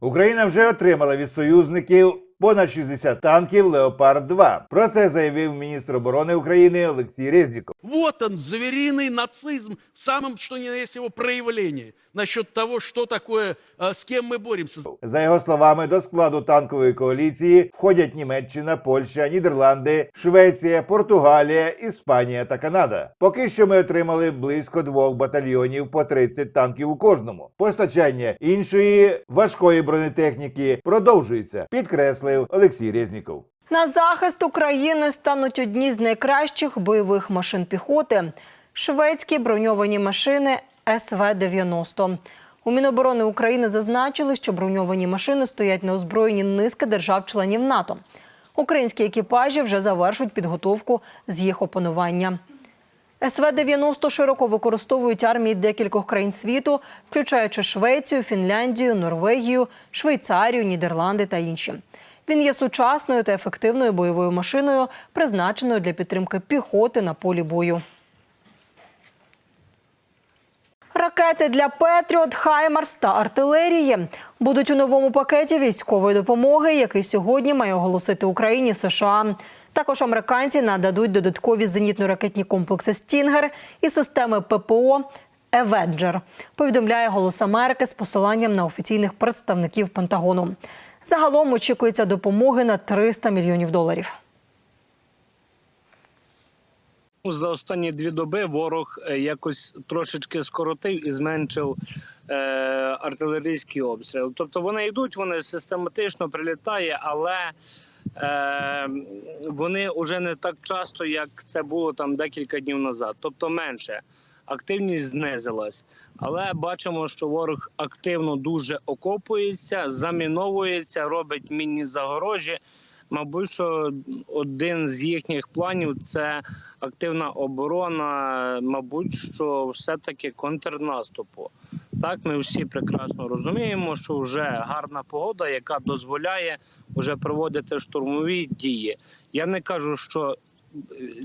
Україна вже отримала від союзників понад 60 танків Леопард 2 Про це заявив міністр оборони України Олексій Резніков. Вот он, звериный нацизм в самом, что ни на есть его проявлении. Насчет того, что такое, э, с кем мы боремся. За його словами, до складу танкової коаліції входять Німеччина, Польща, Нідерланди, Швеція, Португалія, Іспанія та Канада. Поки що ми отримали близько двох батальйонів по 30 танків у кожному. Постачання іншої важкої бронетехніки продовжується, підкреслив Олексій Резніков. На захист України стануть одні з найкращих бойових машин піхоти шведські броньовані машини СВ-90. У Міноборони України зазначили, що броньовані машини стоять на озброєнні низки держав-членів НАТО. Українські екіпажі вже завершують підготовку з їх опанування. СВ-90 широко використовують армії декількох країн світу, включаючи Швецію, Фінляндію, Норвегію, Швейцарію, Нідерланди та інші. Він є сучасною та ефективною бойовою машиною, призначеною для підтримки піхоти на полі бою. Ракети для Петріот, Хаймарс та артилерії будуть у новому пакеті військової допомоги, який сьогодні має оголосити Україні США. Також американці нададуть додаткові зенітно-ракетні комплекси Стінгер і системи ППО Еведжер. Повідомляє Голос Америки з посиланням на офіційних представників Пентагону. Загалом очікується допомоги на 300 мільйонів доларів. За останні дві доби ворог е, якось трошечки скоротив і зменшив е, артилерійський обстріл. Тобто вони йдуть, вони систематично прилітає, але е, вони вже не так часто, як це було там декілька днів назад. Тобто менше. Активність знизилась, але бачимо, що ворог активно дуже окопується, заміновується, робить мінні загорожі. Мабуть, що один з їхніх планів це активна оборона, мабуть, що все-таки контрнаступу. Так, ми всі прекрасно розуміємо, що вже гарна погода, яка дозволяє вже проводити штурмові дії. Я не кажу, що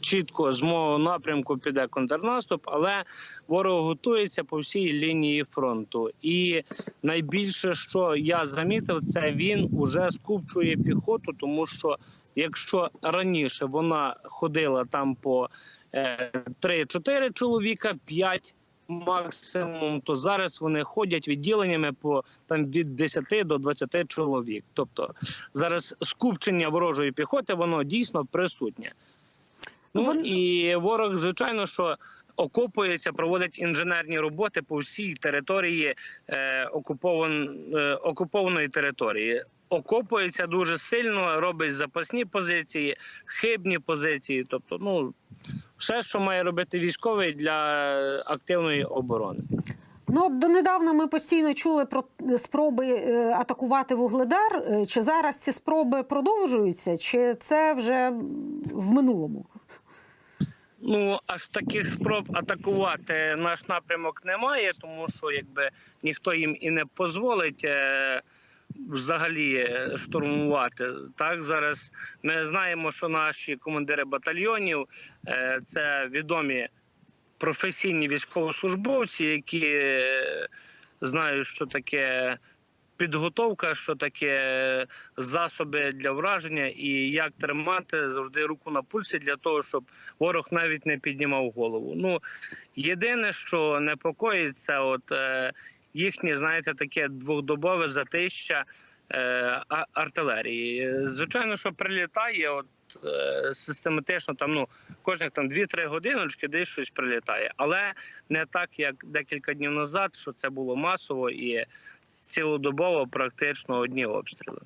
чітко з мого напрямку піде контрнаступ, але ворог готується по всій лінії фронту. І найбільше, що я замітив, це він уже скупчує піхоту, тому що якщо раніше вона ходила там по е, 3-4 чоловіка, 5 максимум, то зараз вони ходять відділеннями по там від 10 до 20 чоловік. Тобто зараз скупчення ворожої піхоти воно дійсно присутнє. Ну Вон- і ворог, звичайно, що окопується, проводить інженерні роботи по всій території е, окупован, е, окупованої території. Окопується дуже сильно, робить запасні позиції, хибні позиції. Тобто, ну все, що має робити військовий для активної оборони. Ну, донедавна ми постійно чули про спроби е, атакувати вугледар. Е, Чи зараз ці спроби продовжуються, чи це вже в минулому? Ну аж таких спроб атакувати наш напрямок немає, тому що якби ніхто їм і не дозволить е, взагалі е, штурмувати. Так зараз ми знаємо, що наші командири батальйонів е, це відомі професійні військовослужбовці, які знають, що таке. Підготовка, що таке засоби для враження, і як тримати завжди руку на пульсі для того, щоб ворог навіть не піднімав голову. Ну єдине, що непокоїть, це от е, їхнє, знаєте, таке двохдобове затища е, артилерії. Е, Звичайно, що прилітає, от е, систематично там ну кожних там 2-3 годиночки десь щось прилітає, але не так, як декілька днів назад, що це було масово і цілодобово практично одні обстріли.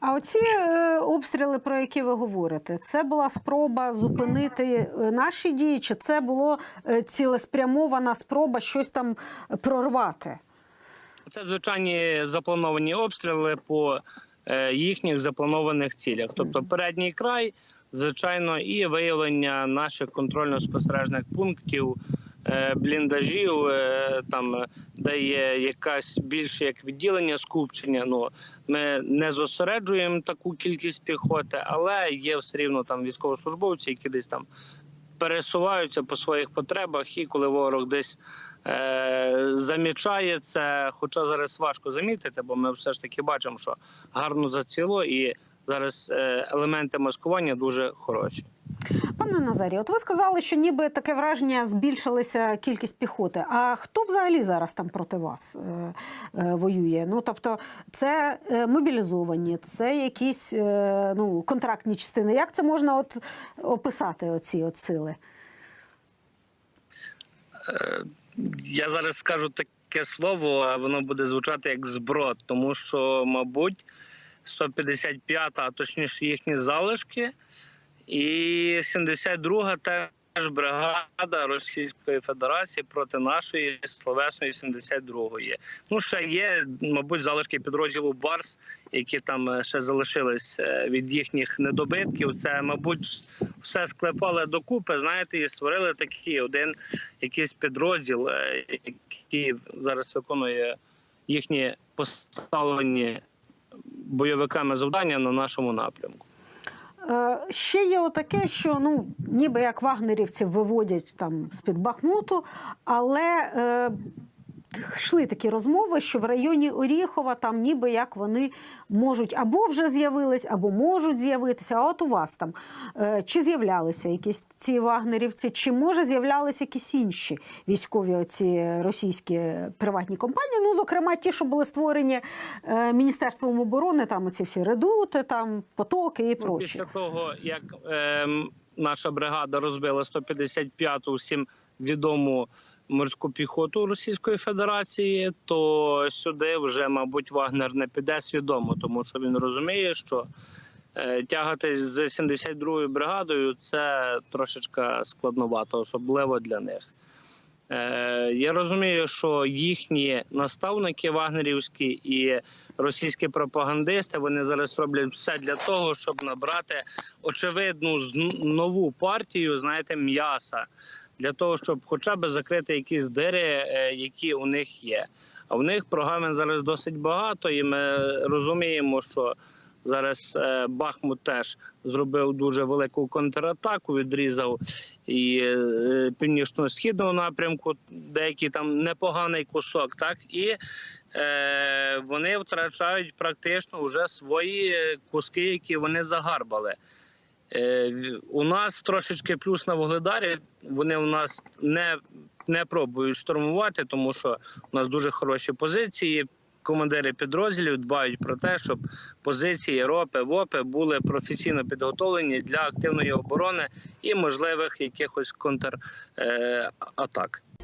А оці е, обстріли, про які ви говорите, це була спроба зупинити е, наші дії, чи це було е, цілеспрямована спроба щось там прорвати? Це звичайні заплановані обстріли по їхніх запланованих цілях, тобто передній край, звичайно, і виявлення наших контрольно-спостережних пунктів, бліндажів, е, там е, де є якась більше як відділення скупчення. Ну ми не зосереджуємо таку кількість піхоти, але є все рівно там військовослужбовці, які десь там пересуваються по своїх потребах, і коли ворог десь е, замічає це. Хоча зараз важко замітити, бо ми все ж таки бачимо, що гарно зацвіло, і зараз е, елементи маскування дуже хороші. Пане Назарі, от ви сказали, що ніби таке враження збільшилася кількість піхоти. А хто взагалі зараз там проти вас е, е, воює? Ну тобто, це е, мобілізовані, це якісь е, ну, контрактні частини. Як це можна от описати оці от сили? Я зараз скажу таке слово, а воно буде звучати як зброд, тому що, мабуть, 155, а точніше їхні залишки, і 72-га теж бригада Російської Федерації проти нашої словесної 72-ї. Ну, ще є, мабуть, залишки підрозділу Барс, які там е, ще залишились е, від їхніх недобитків. Це, мабуть, все склепали докупи, знаєте, і створили такий один якийсь підрозділ, е, який зараз виконує їхні поставлені бойовиками завдання на нашому напрямку. Е, Ще є отаке, що ну ніби як вагнерівців виводять там з-під Бахмуту, але е, йшли такі розмови, що в районі Оріхова там ніби як вони можуть або вже з'явились, або можуть з'явитися. А от у вас там е, чи з'являлися якісь ці вагнерівці, чи може з'являлися якісь інші військові оці російські приватні компанії? Ну, зокрема, ті, що були створені е, Міністерством оборони, там оці всі редути, там потоки і Ну, прочі. після того, як ем, наша бригада розбила 155-ту всім відому морську піхоту Російської Федерації, то сюди вже, мабуть, Вагнер не піде свідомо, тому що він розуміє, що е, тягатись з 72-ю бригадою це трошечки складновато, особливо для них. Е, Я розумію, що їхні наставники вагнерівські і російські пропагандисти вони зараз роблять все для того, щоб набрати очевидну нову партію, знаєте, м'яса для того, щоб хоча б закрити якісь дири, е, які у них є. А в них програм зараз досить багато, і ми розуміємо, що зараз е, Бахмут теж зробив дуже велику контратаку, відрізав і е, північно-східного напрямку, деякий там непоганий кусок, так і вони втрачають практично вже свої куски, які вони загарбали. Е, у нас трошечки плюс на Вугледарі. Вони у нас не, не пробують штурмувати, тому що у нас дуже хороші позиції. Командири підрозділів дбають про те, щоб позиції ропи, ВОПи були професійно підготовлені для активної оборони і можливих якихось контратак.